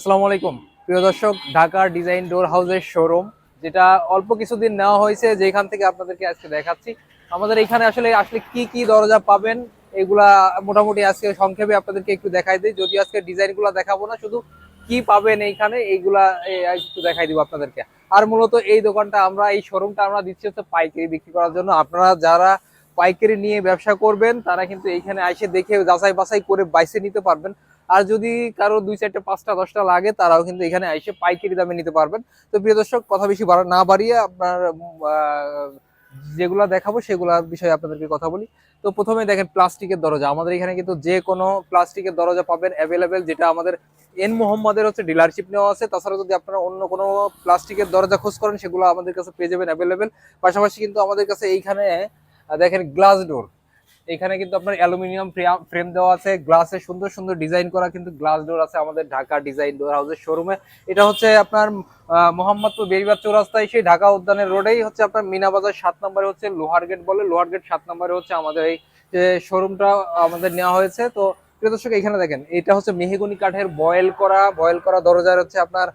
আসসালামু আলাইকুম। প্রিয় দর্শক ঢাকা ডিজাইন ডোর হাউসের শোরুম, যেটা অল্প কিছুদিন নেওয়া হয়েছে, যেখান থেকে আপনাদেরকে আজকে দেখাচ্ছি। আমাদের এখানে আসলে আসলে কি কি দরজা পাবেন, এগুলা মোটামুটি আজকে সংক্ষেপে আপনাদেরকে একটু দেখাই দিই। যদি আজকে ডিজাইনগুলো দেখাবো না, শুধু কি পাবেন এইখানে, এইগুলা একটু দেখাই দিব আপনাদেরকে। আর মূলত এই দোকানটা আমরা, এই শোরুমটা আমরা দিচ্ছি হচ্ছে পাইকারি বিক্রি করার জন্য। আপনারা যারা পাইকারি নিয়ে ব্যবসা করবেন, তারা কিন্তু এইখানে এসে দেখে যাচাই বাছাই করে বাইসে নিতে পারবেন। আর যদি কারও দুই চারটে, পাঁচটা, দশটা লাগে, তারাও কিন্তু এখানে এসে পাইকারি দামে নিতে পারবেন। তো প্রিয় দর্শক, কথা বেশি না বাড়িয়ে আপনার যেগুলা দেখাবো, সেগুলা বিষয়ে আপনাদেরকে কথা বলি। তো প্রথমে দেখেন প্লাস্টিকের দরজা। আমাদের এখানে কিন্তু যে কোনো প্লাস্টিকের দরজা পাবেন অ্যাভেলেবেল যেটা আমাদের এন মোহাম্মদের হচ্ছে ডিলারশিপ নেওয়া আছে। তাছাড়া যদি আপনারা অন্য কোনো প্লাস্টিকের দরজা খোঁজ করেন, সেগুলো আমাদের কাছে পেয়ে যাবেন অ্যাভেলেবেল পাশাপাশি কিন্তু আমাদের কাছে এইখানে দেখেন গ্লাস ডোর এখানে কিন্তু আপনার অ্যালুমিনিয়াম ফ্রেম দেওয়া আছে, গ্লাসে সুন্দর সুন্দর ডিজাইন করা কিন্তু গ্লাস ডোর আছে আমাদের ঢাকা ডিজাইন ডোর হাউসের শোরুমে। এটা হচ্ছে আপনার মোহাম্মদপুর বেরিবাদ চৌরাস্তায়, সেই ঢাকা উদ্যানের রোডেই হচ্ছে আপনার মিনাবাজার সাত নম্বরে হচ্ছে লোহার গেট বলে। লোহার গেট সাত নম্বরে হচ্ছে আমাদের এই শোরুমটা আমাদের নেওয়া হয়েছে। তো প্রিয় এখানে দেখেন, এটা হচ্ছে মেহগনি কাঠের বয়েল করা বয়েল করা দরজার হচ্ছে আপনার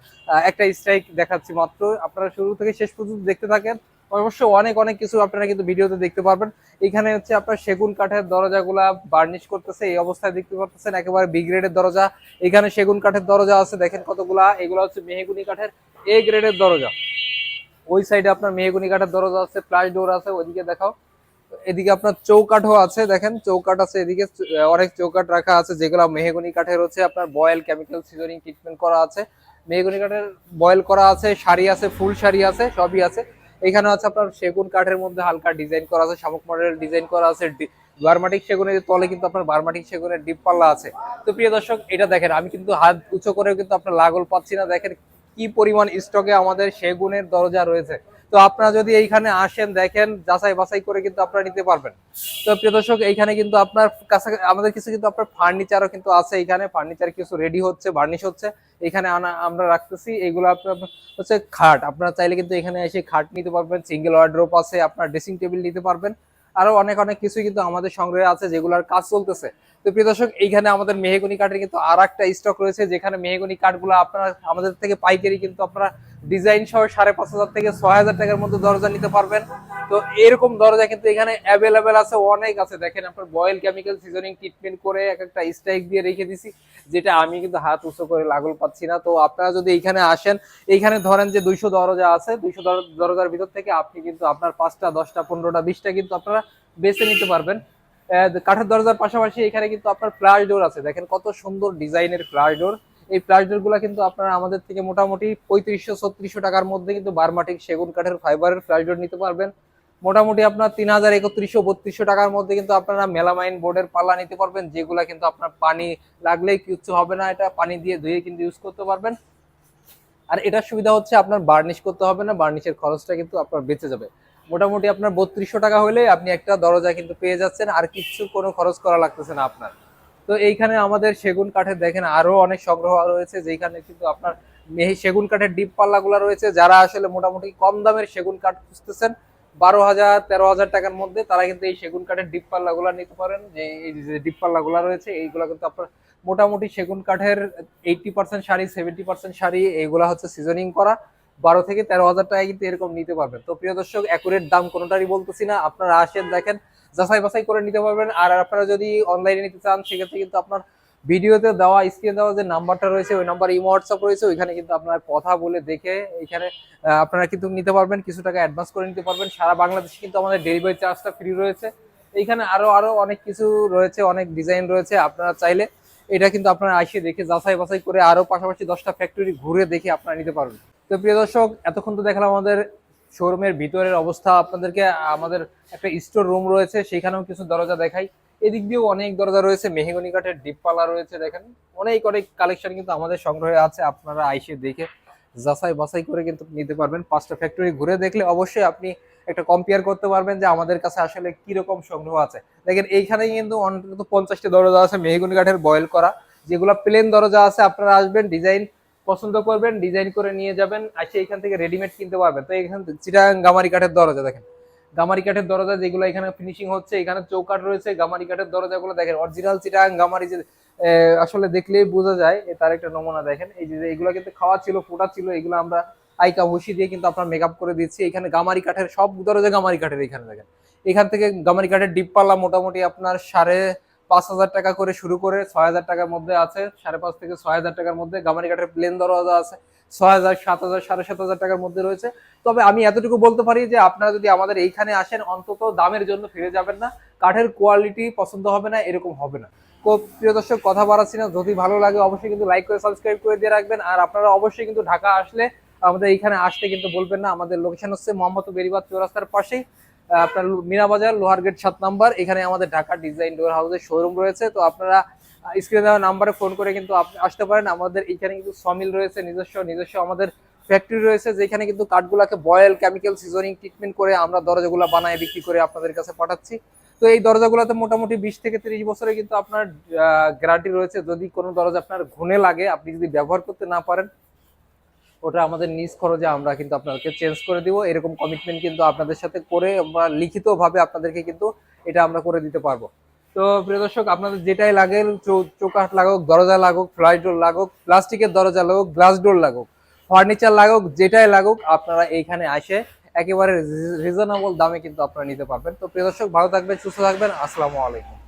একটা স্ট্রাইক দেখাচ্ছি মাত্র। আপনারা শুরু থেকে শেষ পর্যন্ত দেখতে থাকেন। অবশ্য অনেক অনেক কিছু আপনারা কিন্তু ভিডিওতে দেখতে পারবেন। এখানে হচ্ছে আপনার সেগুন কাঠের দরজাগুলা বার্নিশ করতেছে, এই অবস্থায় দেখতে পাচ্ছেন একেবারে বি গ্রেডের দরজা। এখানে সেগুন কাঠের দরজা আছে, দেখেন কতগুলা, এগুলো হচ্ছে মেহেগুনি কাঠের এ গ্রেডের দরজা। ওই সাইডে আপনার মেহেগুনি কাঠের দরজা আছে প্লাস ডোর আছে, ওইদিকে দেখাও। এদিকে আপনার চৌকাঠও আছে, দেখেন চৌকাঠ আছে এদিকে অনেক চৌকাঠ রাখা আছে, যেগুলো মেহেগুনি কাঠের হচ্ছে আপনার বয়েল কেমিক্যাল সিজনিং ট্রিটমেন্ট করা আছে। মেহেগুনি কাঠের বয়েল করা আছে, শাড়ি আছে, ফুল শাড়ি আছে, সবই আছে। এখানে আছে আপনার সেগুন কাঠের মধ্যে হালকা ডিজাইন করা আছে, শামুক মডেল ডিজাইন করা আছে বার্মাটিক সেগুনের তলে কিন্তু আপনার বার্মাটিক সেগুনের ডিপ পাল্লা আছে। তো প্রিয় দর্শক, এটা দেখেন, আমি কিন্তু হাত উঁচু করেও কিন্তু আপনার লাগল পাচ্ছি না। দেখেন কি পরিমাণ স্টকে আমাদের সেগুনের দরজা রয়েছে। তো আপনারা যদি এইখানে আসেন, দেখেন, যাচাই বাছাই করে কিন্তু আপনারা নিতে পারবেন। তো প্রিয় দর্শক, এইখানে কিন্তু আপনার কাছে আমাদের কিছু কিন্তু আপনার ফার্নিচারও কিন্তু আছে এখানে ফার্নিচার কিছু রেডি হচ্ছে বার্নিশ হচ্ছে। এখানে আনা- আমরা রাখতেছি। এগুলো আপনার হচ্ছে খাট। আপনারা চাইলে কিন্তু এখানে এসে খাট নিতে পারবেন সিঙ্গেল ওয়ার্ড্রোপ আছে, আপনার ড্রেসিং টেবিল নিতে পারবেন। আরও অনেক অনেক কিছু কিন্তু আমাদের সংগ্রহে আছে, যেগুলোর কাজ চলতেছে। তো প্রিয় দর্শক, এইখানে আমাদের মেহগনি কাঠের কিন্তু আর একটা স্টক রয়েছে, যেখানে মেহগনি কাঠগুলো আপনারা, আমাদের থেকে পাইকারি কিন্তু আপনারা ডিজাইন সহ সাড়ে পাঁচ হাজার থেকে ছয় হাজার টাকার মধ্যে দরজা নিতে পারবেন। তো এরকম দরজা কিন্তু এখানে অ্যাভেলেবেল আছে, অনেক আছে। দেখেন আপনার বয়েল কেমিক্যাল সিজনিং ট্রিটমেন্ট করে এক একটা স্ট্রাইক দিয়ে রেখে দিছি, যেটা আমি কিন্তু হাত উঁচু করে লাগল পাচ্ছি না। তো আপনারা যদি এখানে আসেন, এখানে ধরেন যে দুইশো দরজা আছে, দুইশো দরজার ভিতর থেকে আপনি কিন্তু আপনার পাঁচটা, দশটা, পনেরোটা, বিশটা কিন্তু আপনারা বেছে নিতে পারবেন। কাঠের দরজার পাশাপাশি এখানে কিন্তু আপনার ফ্লাশ ডোর আছে। দেখেন কত সুন্দর ডিজাইনের ফ্লাশ ডোর এই ফ্লাশ ডোরগুলা কিন্তু আপনারা আমাদের থেকে মোটামুটি পঁয়ত্রিশশো, ছত্রিশশো টাকার মধ্যে কিন্তু বারমাটিক সেগুন কাঠের ফাইবারের ডোর নিতে পারবেন। মোটামুটি আপনার তিন হাজার একত্রিশশো, বত্রিশশো টাকার মধ্যে কিন্তু আপনারা মেলামাইন বোর্ডের পাল্লা নিতে পারবেন, যেগুলা কিন্তু আপনার পানি লাগলেই কিচ্ছু হবে না, এটা পানি দিয়ে ধুয়ে কিন্তু ইউজ করতে পারবেন। আর এটার সুবিধা হচ্ছে আপনার বার্নিশ করতে হবে না, বার্নিশের খরচটা কিন্তু আপনার বেঁচে যাবে। মোটামুটি আপনার বত্রিশশো টাকা হলে আপনি একটা দরজা কিন্তু পেয়ে যাচ্ছেন, আর কিছু কোনো খরচ করা লাগতেছে না আপনার। তো এইখানে আমাদের সেগুন কাঠের দেখেন আরও অনেক সংগ্রহ রয়েছে যেখানে কিন্তু আপনার মেহি সেগুন কাঠের ডিপ পাল্লাগুলো রয়েছে। যারা আসলে মোটামুটি কম দামের সেগুন কাঠ খুঁজতেছেন, বারো হাজার, তেরো হাজার টাকার মধ্যে তারা কিন্তু এই সেগুন কাঠের ডিপ পাল্লাগুলো নিতে পারেন। যে এই যে ডিপ পাল্লাগুলো রয়েছে, এইগুলো কিন্তু আপনার মোটামুটি সেগুন কাঠের এইটটি পার্সেন্ট শাড়ি সেভেন্টি পার্সেন্ট শাড়ি, এইগুলা হচ্ছে সিজনিং করা। বারো থেকে তেরো হাজার টাকা কিন্তু এরকম নিতে পারবেন। তো প্রিয় দর্শক অ্যাকুরেট দাম কোনোটারই বলতেছি না। আপনারা আসেন, দেখেন যাচাই বাছাই করে নিতে পারবেন। আর আপনারা যদি অনলাইনে নিতে চান, সেক্ষেত্রে কিন্তু আপনার ভিডিওতে দেওয়া স্ক্রিনে দেওয়া যে নাম্বারটা রয়েছে, ওই নাম্বার ইমো হোয়াটসঅ্যাপ রয়েছে, ওইখানে কিন্তু আপনার কথা বলে দেখে এখানে আপনারা কিন্তু নিতে পারবেন, কিছু টাকা অ্যাডভান্স করে নিতে পারবেন। সারা বাংলাদেশে কিন্তু আমাদের ডেলিভারি চার্জটা ফ্রি রয়েছে। এইখানে আরও আরও অনেক কিছু রয়েছে, অনেক ডিজাইন রয়েছে। আপনারা চাইলে এটা কিন্তু আপনারা আসিয়ে দেখে যাচাই বাছাই করে আরও পাশাপাশি দশটা ফ্যাক্টরি ঘুরে দেখে আপনারা নিতে পারবেন। তো প্রিয় দর্শক, এতক্ষণ তো দেখালাম আমাদের শোরুমের ভিতরের অবস্থা আপনাদেরকে, আমাদের একটা স্টোর রুম রয়েছে, সেখানেও কিছু দরজা দেখাই। এদিক দিয়েও অনেক দরজা রয়েছে, মেহগনি কাঠের ডিপপালা রয়েছে, দেখেন। অনেক অনেক কালেকশন কিন্তু আমাদের সংগ্রহে আছে, আপনারা আইসে দেখে যাচাই বাছাই করে কিন্তু নিতে পারবেন। পাঁচটা ফ্যাক্টরি ঘুরে দেখলে অবশ্যই আপনি একটা কম্পেয়ার করতে পারবেন যে আমাদের কাছে আসলে কীরকম সংগ্রহ আছে। দেখেন এইখানে কিন্তু অন্তত পঞ্চাশটি দরজা আছে, মেহগুনি কাঠের বয়েল করা। যেগুলো প্লেন দরজা আছে, আপনারা আসবেন ডিজাইন পছন্দ করবেন ডিজাইন করে নিয়ে যাবেন, আসে এখান থেকে রেডিমেড কিনতে পারবেন। তো এখান চিটাং গামারি কাঠের দরজা দেখেন। গামারি কাঠের দরজা যেগুলো এখানে ফিনিশিং হচ্ছে, এখানে চৌকাঠ রয়েছে, গামারি কাঠের দরজাগুলো দেখেন। অরিজিনাল চিটাং গামারি যে আসলে দেখলেই বোঝা যায় তার একটা নমুনা দেখেন। এই যে এগুলো কিন্তু খাওয়া ছিল, ফোটা ছিল, এগুলো আমরা আইকা ভুসি দিয়ে কিন্তু আপনার মেকআপ করে দিচ্ছি। এখানে গামারি কাঠের সব দরজা গামারি কাঠের এখানে দেখেন। এখান থেকে গামারি কাঠের ডিপ পাল্লা মোটামুটি আপনার সাড়ে পাঁচ হাজার টাকা করে শুরু করে ছয় হাজার টাকার মধ্যে আছে, সাড়ে পাঁচ থেকে ছয় হাজার টাকার মধ্যে গামারি কাঠের প্লেন দরজা আছে, ছয় হাজার, সাত হাজার, সাড়ে সাত হাজার টাকার মধ্যে রয়েছে। তবে আমি এতটুকু বলতে পারি যে আপনারা যদি আমাদের এইখানে আসেন, অন্তত দামের জন্য ফিরে যাবেন না। কাঠের কোয়ালিটি পছন্দ হবে না, এরকম হবে না। প্রিয় দর্শক, কথা বাড়াচ্ছি না। যদি ভালো লাগে, অবশ্যই কিন্তু লাইক করে সাবস্ক্রাইব করে দিয়ে রাখবেন। আর আপনারা অবশ্যই কিন্তু ঢাকা আসলে আমাদের এইখানে আসতে কিন্তু বলবেন না। আমাদের লোকেশন হচ্ছে মোহাম্মদ বেরিবাদ চৌরাস্তার পাশেই। আপনার মিনাবাজার লোহার গেট সাত নাম্বার, এখানে আমাদের ঢাকা ডিজাইন ডোর হাউসের শোরুম রয়েছে। তো আপনারা স্ক্রিনে দেওয়া নাম্বারে ফোন করে কিন্তু আপনি আসতে পারেন। আমাদের এখানে কিন্তু সমিল রয়েছে, নিজস্ব নিজস্ব আমাদের ফ্যাক্টরি রয়েছে, যেখানে কিন্তু কাঠগুলাকে বয়েল কেমিক্যাল সিজনিং ট্রিটমেন্ট করে আমরা দরজাগুলো বানায় বিক্রি করে আপনাদের কাছে পাঠাচ্ছি। তো এই দরজাগুলোতে মোটামুটি বিশ থেকে তিরিশ বছরে কিন্তু আপনার গ্যারান্টি রয়েছে। যদি কোনো দরজা আপনার ঘুনে লাগে, আপনি যদি ব্যবহার করতে না পারেন ওটা আমাদের নিজ খরচে আমরা কিন্তু আপনাদেরকে চেঞ্জ করে দিব। এরকম কমিটমেন্ট কিন্তু আপনাদের সাথে করে আমরা লিখিতভাবে আপনাদেরকে কিন্তু এটা আমরা করে দিতে পারব। তো প্রিয় দর্শক, আপনাদের যেটাই লাগে চৌকাঠ লাগুক, দরজা লাগুক ফ্লাই ডোর লাগুক, প্লাস্টিকের দরজা লাগুক গ্লাস ডোর লাগুক ফার্নিচার লাগুক, যেটাই লাগুক, আপনারা এইখানে আসে একেবারে রিজনেবল দামে কিন্তু আপনারা নিতে পারবেন। তো প্রিয় দর্শক, ভালো থাকবেন, সুস্থ থাকবেন। আসসালামু আলাইকুম।